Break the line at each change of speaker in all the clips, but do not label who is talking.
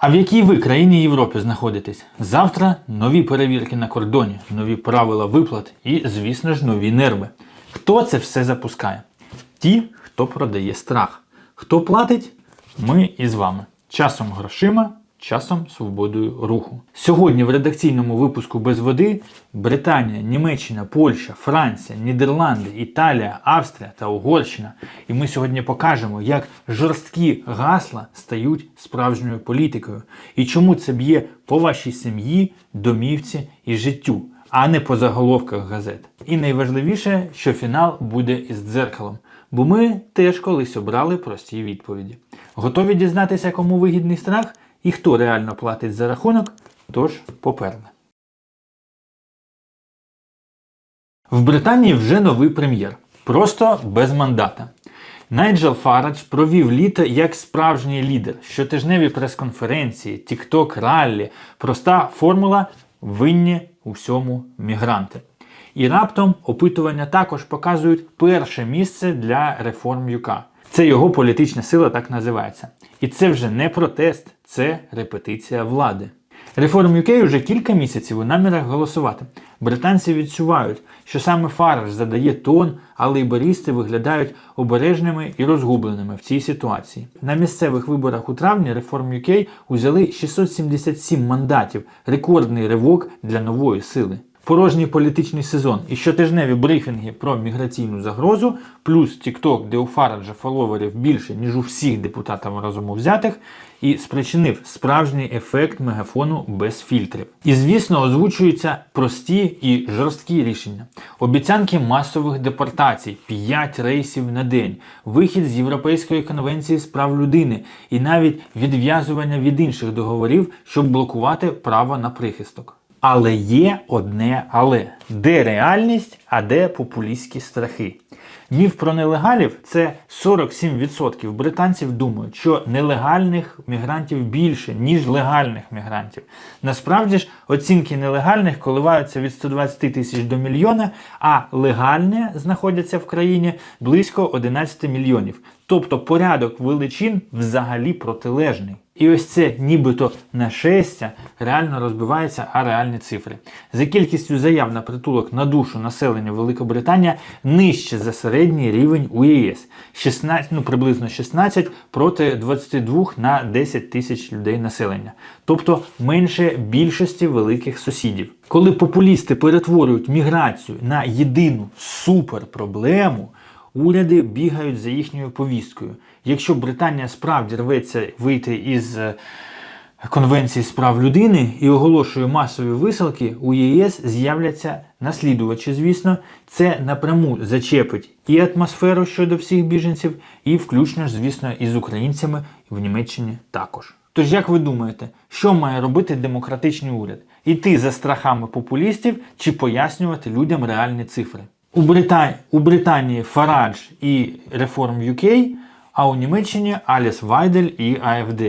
А в якій ви країні Європи знаходитесь? Завтра нові перевірки на кордоні, нові правила виплат і, звісно ж, нові нерви. Хто це все запускає? Ті, хто продає страх. Хто платить? Ми із вами. Часом грошима, часом свободою руху. Сьогодні в редакційному випуску без води Британія, Німеччина, Польща, Франція, Нідерланди, Італія, Австрія та Угорщина. І ми сьогодні покажемо, як жорсткі гасла стають справжньою політикою і чому це б'є по вашій сім'ї, домівці і життю, а не по заголовках газет. І найважливіше, що фінал буде із дзеркалом. Бо ми теж колись обрали прості відповіді. Готові дізнатися, кому вигідний страх і хто реально платить за рахунок? Тож поперли. В Британії вже новий прем'єр. Просто без мандата. Найджел Фарадж провів літо як справжній лідер. Щотижневі прес-конференції, тікток, раллі, проста формула винні у всьому мігранти. І раптом опитування також показують перше місце для реформ ЮК. Це його політична сила так називається. І це вже не протест, це репетиція влади. Реформ UK вже кілька місяців у намірах голосувати. Британці відчувають, що саме Фараж задає тон, а лейбористи виглядають обережними і розгубленими в цій ситуації. На місцевих виборах у травні Реформ UK узяли 677 мандатів, рекордний ривок для нової сили. Порожній політичний сезон і щотижневі брифінги про міграційну загрозу, плюс TikTok, де у Фараджа фоловерів більше, ніж у всіх депутатів разом взятих, і спричинив справжній ефект мегафону без фільтрів. І звісно, озвучуються прості і жорсткі рішення. Обіцянки масових депортацій, 5 рейсів на день, вихід з Європейської конвенції з прав людини і навіть відв'язування від інших договорів, щоб блокувати право на прихисток. Але є одне але. Де реальність, а де популістські страхи. Міф про нелегалів це 47% британців думають, що нелегальних мігрантів більше, ніж легальних мігрантів. Насправді ж оцінки нелегальних коливаються від 120 тисяч до мільйона, а легальні знаходяться в країні близько 11 мільйонів. Тобто порядок величин взагалі протилежний. І ось це нібито нашестя реально розбивається, а реальні цифри. За кількістю заяв на притулок на душу населення Великобританія нижче за середній рівень у ЄС 16, ну приблизно 16 проти 22 на 10 тисяч людей населення, тобто менше більшості великих сусідів. Коли популісти перетворюють міграцію на єдину суперпроблему, уряди бігають за їхньою повісткою. Якщо Британія справді рветься вийти із е, Конвенції з прав людини і оголошує масові висилки, у ЄС з'являться наслідувачі, звісно, це напряму зачепить і атмосферу щодо всіх біженців, і включно звісно, із українцями в Німеччині також. Тож, як ви думаєте, що має робити демократичний уряд? Іти за страхами популістів чи пояснювати людям реальні цифри? У, Брита... у Британії Фарадж і Реформ UK, а у Німеччині Аліс Вайдель і АФД.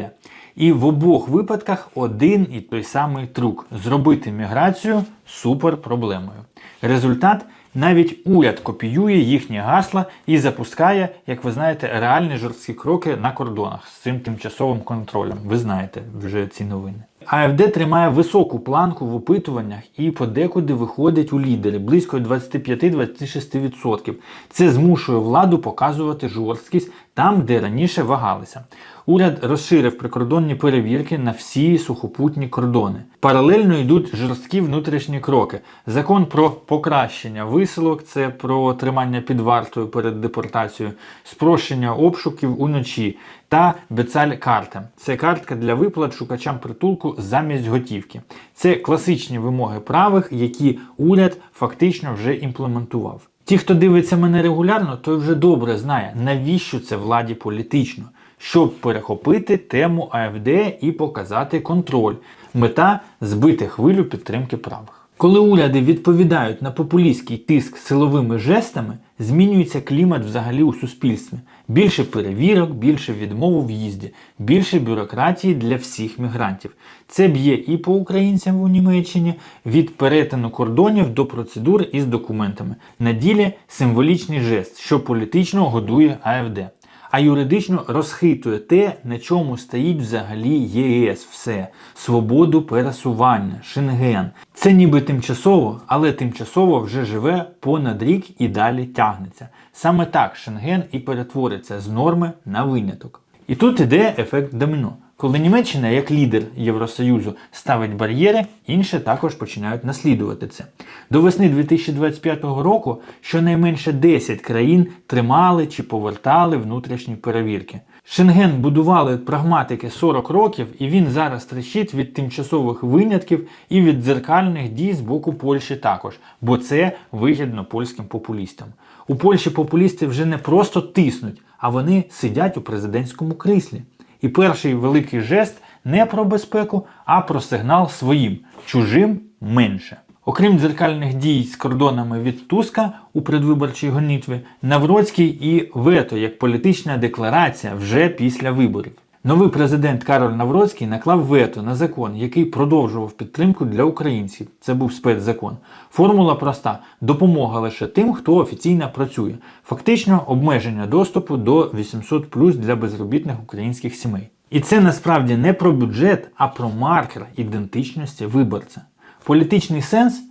І в обох випадках один і той самий трюк зробити міграцію супер проблемою. Результат навіть уряд копіює їхні гасла і запускає, як ви знаєте, реальні жорсткі кроки на кордонах з цим тимчасовим контролем. Ви знаєте вже ці новини. АФД тримає високу планку в опитуваннях і подекуди виходить у лідери близько 25-26%. Це змушує владу показувати жорсткість там, де раніше вагалися. Уряд розширив прикордонні перевірки на всі сухопутні кордони. Паралельно йдуть жорсткі внутрішні кроки. Закон про покращення висилок, це про тримання під вартою перед депортацією, спрощення обшуків уночі та Бецаль-карта. Це картка для виплат шукачам притулку замість готівки. Це класичні вимоги правих, які уряд фактично вже імплементував. Ті, хто дивиться мене регулярно, той вже добре знає, навіщо це владі політично, щоб перехопити тему АФД і показати контроль. Мета збити хвилю підтримки правих. Коли уряди відповідають на популістський тиск силовими жестами, змінюється клімат взагалі у суспільстві. Більше перевірок, більше відмов у в'їзді, більше бюрократії для всіх мігрантів. Це б'є і по українцям у Німеччині від перетину кордонів до процедур із документами. На ділі символічний жест, що політично годує АФД. А юридично розхитує те, на чому стоїть взагалі ЄС. Все свободу пересування, Шенген. Це ніби тимчасово, але тимчасово вже живе понад рік і далі тягнеться. Саме так Шенген і перетвориться з норми на виняток. І тут іде ефект доміно. Коли Німеччина, як лідер Євросоюзу, ставить бар'єри, інші також починають наслідувати це. До весни 2025 року щонайменше 10 країн тримали чи повертали внутрішні перевірки. Шенген будували прагматики 40 років, і він зараз трещить від тимчасових винятків і від дзеркальних дій з боку Польщі також, бо це вигідно польським популістам. У Польщі популісти вже не просто тиснуть, а вони сидять у президентському кріслі. І перший великий жест не про безпеку, а про сигнал своїм, чужим менше. Окрім дзеркальних дій з кордонами від Туска у предвиборчій гонітві, Навроцький і вето як політична декларація вже після виборів. Новий президент Кароль Навроцький наклав вето на закон, який продовжував підтримку для українців. Це був спецзакон. Формула проста: допомога лише тим, хто офіційно працює. Фактично обмеження доступу до 800 плюс для безробітних українських сімей. І це насправді не про бюджет, а про маркер ідентичності виборця. Політичний сенс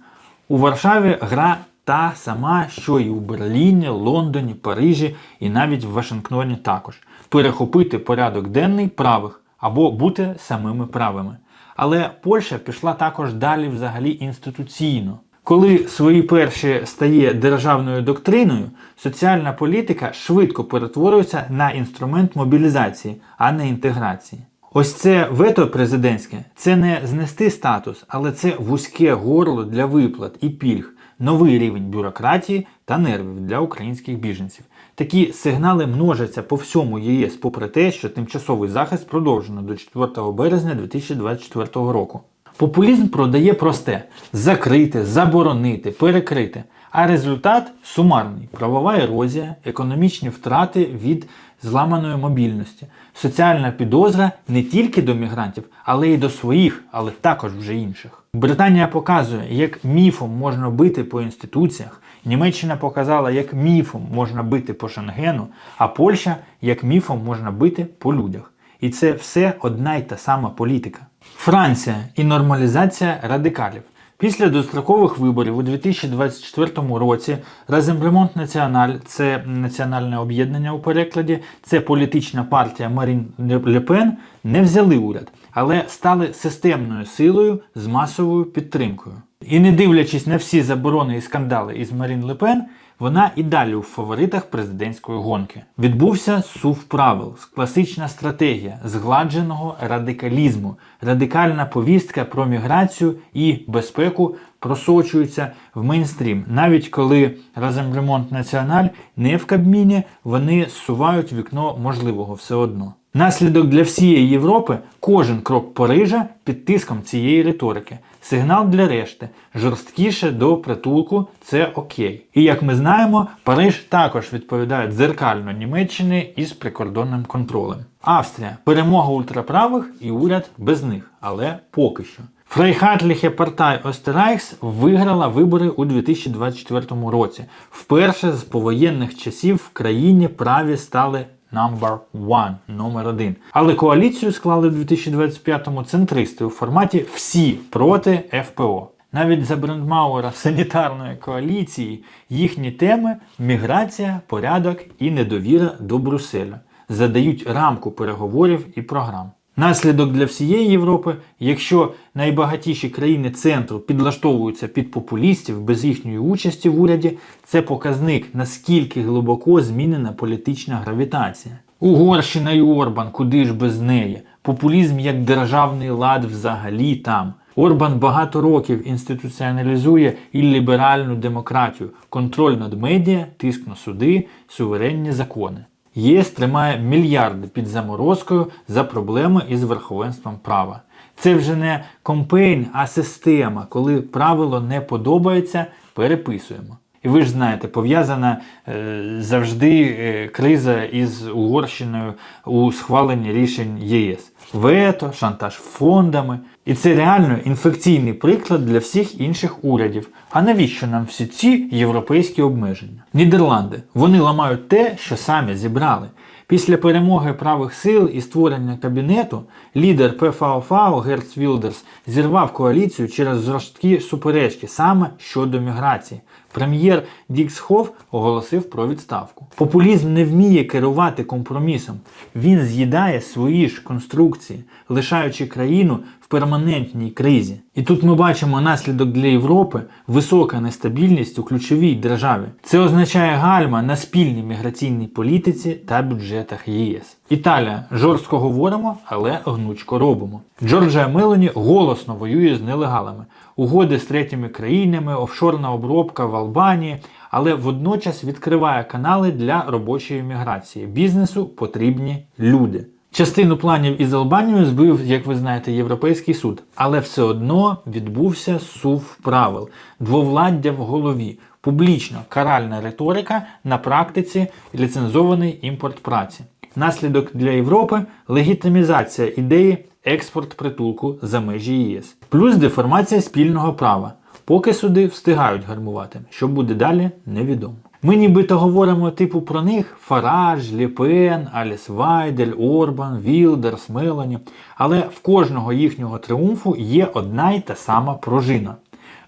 у Варшаві гра та сама, що і у Берліні, Лондоні, Парижі і навіть в Вашингтоні також перехопити порядок денний правих або бути самими правими. Але Польща пішла також далі взагалі інституційно. Коли свої перші стає державною доктриною, соціальна політика швидко перетворюється на інструмент мобілізації, а не інтеграції. Ось це вето президентське це не знести статус, але це вузьке горло для виплат і пільг, новий рівень бюрократії та нервів для українських біженців. Такі сигнали множаться по всьому ЄС, попри те, що тимчасовий захист продовжено до 4 березня 2024 року. Популізм продає просте: закрити, заборонити, перекрити. А результат сумарний: правова ерозія, економічні втрати від зламаної мобільності, соціальна підозра не тільки до мігрантів, але й до своїх, але також вже інших. Британія показує, як міфом можна бити по інституціях. Німеччина показала, як міфом можна бити по Шенгену, а Польща як міфом можна бити по людях. І це все одна й та сама політика. Франція і нормалізація радикалів. Після дострокових виборів у 2024 році Раземремонт Національ це національне об'єднання у перекладі, це політична партія Марін Лепен, не взяли уряд, але стали системною силою з масовою підтримкою. І не дивлячись на всі заборони і скандали із Марін Ле Пен, вона і далі у фаворитах президентської гонки. Відбувся сув правил, класична стратегія згладженого радикалізму, радикальна повістка про міграцію і безпеку просочується в мейнстрім. Навіть коли разом ремонт національ не в Кабміні, вони зсувають вікно можливого все одно. Наслідок для всієї Європи кожен крок Парижа під тиском цієї риторики. Сигнал для решти жорсткіше до притулку це окей. І як ми знаємо, Париж також відповідає дзеркально Німеччини із прикордонним контролем. Австрія перемога ультраправих і уряд без них, але поки що. Фрейхатліхе Партай Остерайхс виграла вибори у 2024 році. Вперше з повоєнних часів в країні праві стали number one, номер один. Але коаліцію склали в 2025-му центристи у форматі всі проти ФПО. Навіть за брендмауера санітарної коаліції їхні теми міграція, порядок і недовіра до Брюсселя задають рамку переговорів і програм. Наслідок для всієї Європи, якщо найбагатіші країни центру підлаштовуються під популістів без їхньої участі в уряді, це показник, наскільки глибоко змінена політична гравітація. Угорщина і Орбан, куди ж без неї? Популізм як державний лад взагалі там. Орбан багато років інституціоналізує і ліберальну демократію, контроль над медіа, тиск на суди, суверенні закони. ЄС тримає мільярди під заморозкою за проблеми із верховенством права. Це вже не компейн, а система, коли правило не подобається, переписуємо. І ви ж знаєте, пов'язана е, завжди е, криза із Угорщиною у схваленні рішень ЄС. Вето, шантаж фондами. І це реально інфекційний приклад для всіх інших урядів. А навіщо нам всі ці європейські обмеження? Нідерланди вони ламають те, що самі зібрали. Після перемоги правих сил і створення кабінету лідер ПФАО Герц Вілдерс зірвав коаліцію через жорсткі суперечки саме щодо міграції. Прем'єр Дікс Хофф оголосив про відставку. Популізм не вміє керувати компромісом. Він з'їдає свої ж конструкції, лишаючи країну перманентній кризі. І тут ми бачимо наслідок для Європи висока нестабільність у ключовій державі. Це означає гальма на спільній міграційній політиці та бюджетах ЄС. Італія жорстко говоримо, але гнучко робимо. Джорджія Мелоні голосно воює з нелегалами. Угоди з третіми країнами, офшорна обробка в Албанії, але водночас відкриває канали для робочої міграції. Бізнесу потрібні люди. Частину планів із Албанією збив, як ви знаєте, Європейський суд, але все одно відбувся сув правил, двовладдя в голові, публічно каральна риторика на практиці ліцензований імпорт праці. Наслідок для Європи легітимізація ідеї експорт притулку за межі ЄС, плюс деформація спільного права. Поки суди встигають гармувати. Що буде далі, невідомо. Ми нібито говоримо типу про них: Фараж, Ліпен, Аліс Вайдель, Орбан, Вілдерс, Мелані. Але в кожного їхнього триумфу є одна й та сама пружина.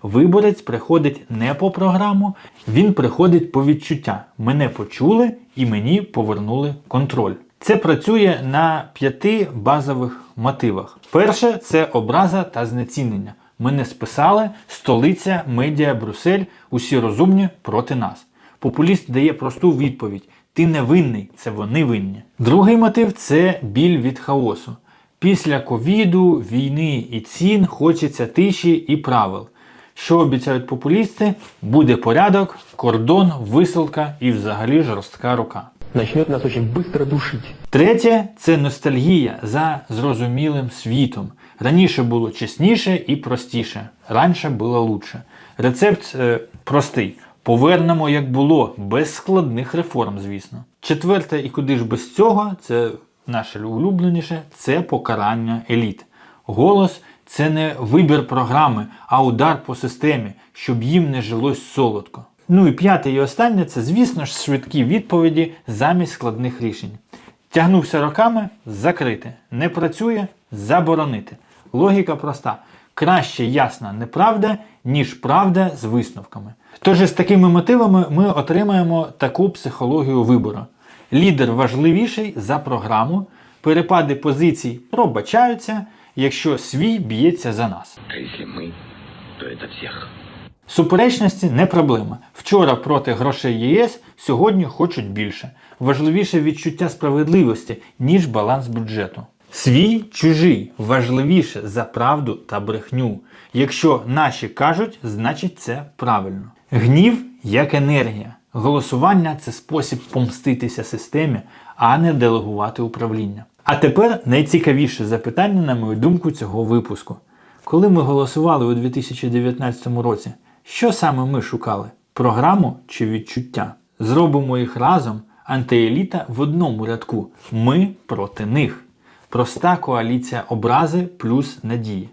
Виборець приходить не по програму, він приходить по відчуття. Мене почули і мені повернули контроль. Це працює на п'яти базових мотивах. Перше це образа та знецінення. Мене списали, столиця, медіа, Брюссель, усі розумні проти нас. Популіст дає просту відповідь: ти не винний, це вони винні. Другий мотив це біль від хаосу. Після ковіду, війни і цін хочеться тиші і правил. Що обіцяють популісти? Буде порядок, кордон, висилка і взагалі жорстка рука.
начнет нас очень быстро душить.
Третє це ностальгія за зрозумілим світом. Раніше було чесніше і простіше. Раніше було лучше. Рецепт е, простий. Повернемо, як було, без складних реформ, звісно. Четверте, і куди ж без цього, це наше улюбленіше, це покарання еліт. Голос це не вибір програми, а удар по системі, щоб їм не жилось солодко. Ну і п'яте і останнє це, звісно ж, швидкі відповіді замість складних рішень. Тягнувся роками закрити. Не працює заборонити. Логіка проста. Краще ясна неправда, ніж правда з висновками. Тож з такими мотивами ми отримаємо таку психологію вибору. Лідер важливіший за програму, перепади позицій пробачаються, якщо свій б'ється за нас.
А если мы, то это всех.
Суперечності не проблема. Вчора проти грошей ЄС, сьогодні хочуть більше. Важливіше відчуття справедливості, ніж баланс бюджету. Свій чужий важливіше за правду та брехню. Якщо наші кажуть, значить це правильно. Гнів як енергія. Голосування це спосіб помститися системі, а не делегувати управління. А тепер найцікавіше запитання, на мою думку, цього випуску. Коли ми голосували у 2019 році, що саме ми шукали? Програму чи відчуття? Зробимо їх разом, антиеліта в одному рядку. Ми проти них. Проста коаліція образи плюс надії.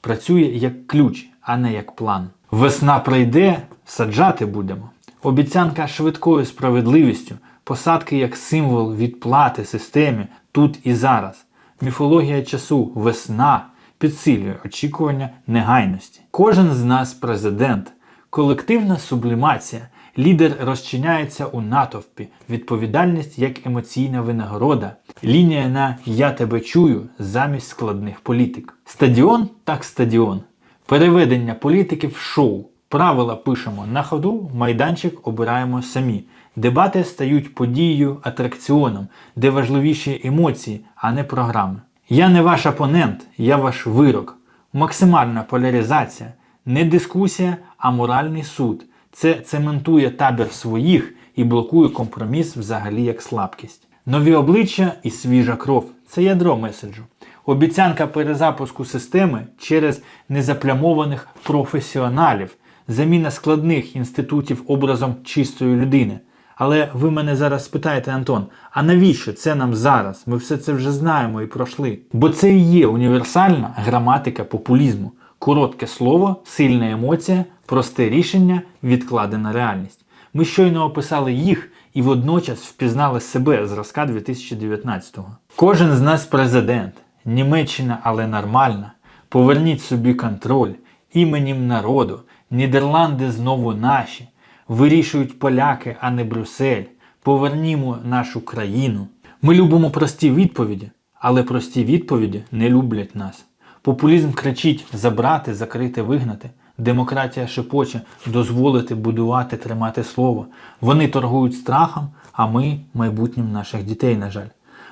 Працює як ключ, а не як план. Весна прийде, саджати будемо. Обіцянка швидкою справедливістю, посадки як символ відплати системі тут і зараз. Міфологія часу весна підсилює очікування негайності. Кожен з нас президент, колективна сублімація. Лідер розчиняється у натовпі, відповідальність як емоційна винагорода, лінія на Я тебе чую замість складних політик. Стадіон так стадіон. Переведення політики в шоу. Правила пишемо на ходу, майданчик обираємо самі. Дебати стають подією, атракціоном, де важливіші емоції, а не програми. Я не ваш опонент, я ваш вирок. Максимальна поляризація, не дискусія, а моральний суд. Це цементує табір своїх і блокує компроміс взагалі як слабкість. Нові обличчя і свіжа кров це ядро меседжу. Обіцянка перезапуску системи через незаплямованих професіоналів, заміна складних інститутів образом чистої людини. Але ви мене зараз спитаєте, Антон, а навіщо це нам зараз? Ми все це вже знаємо і пройшли. Бо це і є універсальна граматика популізму. Коротке слово, сильна емоція, просте рішення, відкладена реальність. Ми щойно описали їх, і водночас впізнали себе зразка 2019-го. Кожен з нас президент, Німеччина, але нормальна. Поверніть собі контроль іменем народу. Нідерланди знову наші. Вирішують поляки, а не Брюссель. Повернімо нашу країну. Ми любимо прості відповіді, але прості відповіді не люблять нас. Популізм кричить забрати, закрити, вигнати. Демократія шепоче дозволити будувати, тримати слово. Вони торгують страхом, а ми майбутнім наших дітей, на жаль.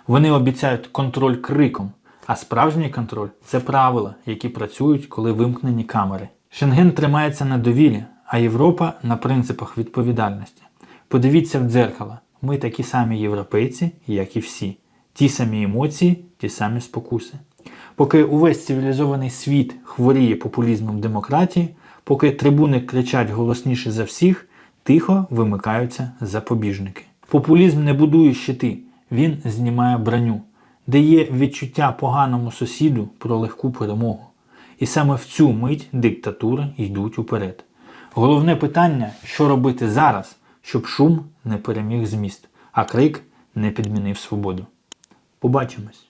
Вони обіцяють контроль криком, а справжній контроль це правила, які працюють, коли вимкнені камери. Шенген тримається на довірі, а Європа на принципах відповідальності. Подивіться в дзеркало. Ми такі самі європейці, як і всі. Ті самі емоції, ті самі спокуси. Поки увесь цивілізований світ хворіє популізмом демократії, поки трибуни кричать голосніше за всіх, тихо вимикаються запобіжники. Популізм не будує щити, він знімає броню, дає відчуття поганому сусіду про легку перемогу. І саме в цю мить диктатури йдуть уперед. Головне питання, що робити зараз, щоб шум не переміг зміст, а крик не підмінив свободу. Побачимось!